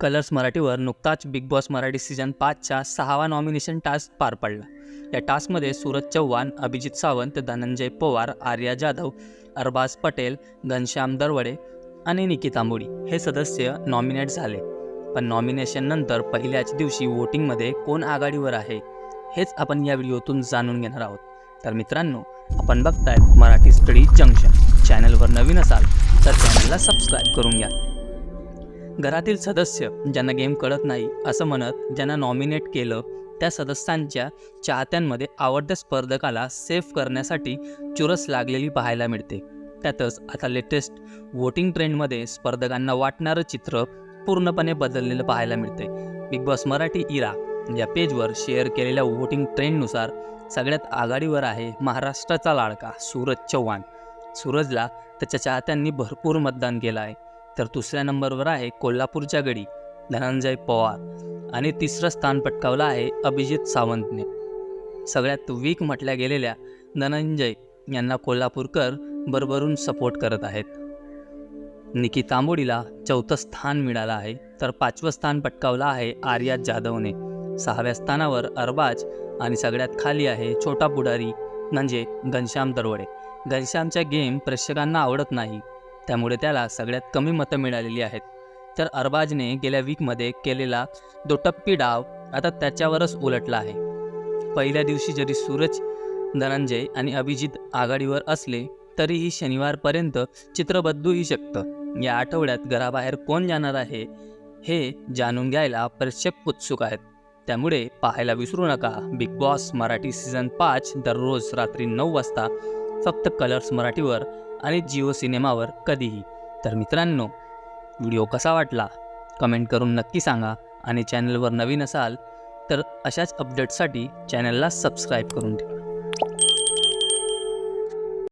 Colours मराठीवर नुकताच big boss Marathi season पाचच्या सहावा नॉमिनेशन टास्क पार पडला. या टास्कमध्ये सूरज चव्हाण अभिजित सावंत धनंजय पवार आर्या जाधव अरबाज पटेल घनश्याम दरवडे आणि निकी तांबोडी हे सदस्य नॉमिनेट झाले. पण नॉमिनेशननंतर पहिल्याच दिवशी वोटिंगमध्ये कोण आघाडीवर आहे हेच आपण या व्हिडिओतून जाणून घेणार आहोत. तर मित्रांनो आपण बघतायत मराठी स्टडी जंक्शन. चॅनलवर नवीन असाल तर चॅनलला सबस्क्राईब करून घ्या. घरातील सदस्य ज्यांना गेम कळत नाही असं म्हणत ज्यांना नॉमिनेट केलं त्या सदस्यांच्या चाहत्यांमध्ये आवडत्या स्पर्धकाला सेफ करण्यासाठी चुरस लागलेली पाहायला मिळते. त्यातच आता लेटेस्ट वोटिंग ट्रेंडमध्ये स्पर्धकांना वाटणारं चित्र पूर्णपणे बदललेलं पाहायला मिळते. बिग बॉस मराठी इरा या पेजवर शेअर केलेल्या वोटिंग ट्रेंडनुसार सगळ्यात आघाडीवर आहे महाराष्ट्राचा लाडका सूरज चव्हाण. सूरजला त्याच्या चाहत्यांनी भरपूर मतदान केलं आहे. तर दुसऱ्या नंबरवर आहे कोल्हापूरच्या गडी धनंजय पवार. आणि तिसरं स्थान पटकावलं आहे अभिजित सावंतने. सगळ्यात वीक म्हटल्या गेलेल्या धनंजय यांना कोल्हापूरकर भरभरून सपोर्ट करत आहेत. निकी तांबोडीला चौथं स्थान मिळालं आहे तर पाचवं स्थान पटकावलं आहे आर्या जाधवने. सहाव्या स्थानावर अरबाज आणि सगळ्यात खाली आहे छोटा पुढारी म्हणजे घनश्याम दरवडे घनश्यामच्या गेम प्रेक्षकांना आवडत नाही. त्यामुळे त्याला सगळ्यात कमी मतं मिळालेली आहेत. तर अरबाजने गेल्या वीकमध्ये केलेला दोटप्पी डाव आता त्याच्यावरच उलटला आहे. पहिल्या दिवशी जरी सूरज धनंजय आणि अभिजित आघाडीवर असले तरीही शनिवारपर्यंत चित्र बदलूही शकतं. या आठवड्यात घराबाहेर कोण जाणार आहे हे जाणून घ्यायला प्रेक्षक उत्सुक आहेत. त्यामुळे पाहायला विसरू नका. बिग बॉस मराठी सीझन पाच दररोज रात्री नऊ वाजता फक्त कलर्स मराठीवर आणि जिओ सिनेमावर कधीही. तर मित्रांनो व्हिडिओ कसा वाटला? कमेंट करून नक्की सांगा आणि चॅनलवर नवीन असाल तर अशाच अपडेट्ससाठी चॅनलला सबस्क्राईब करून ठेवा.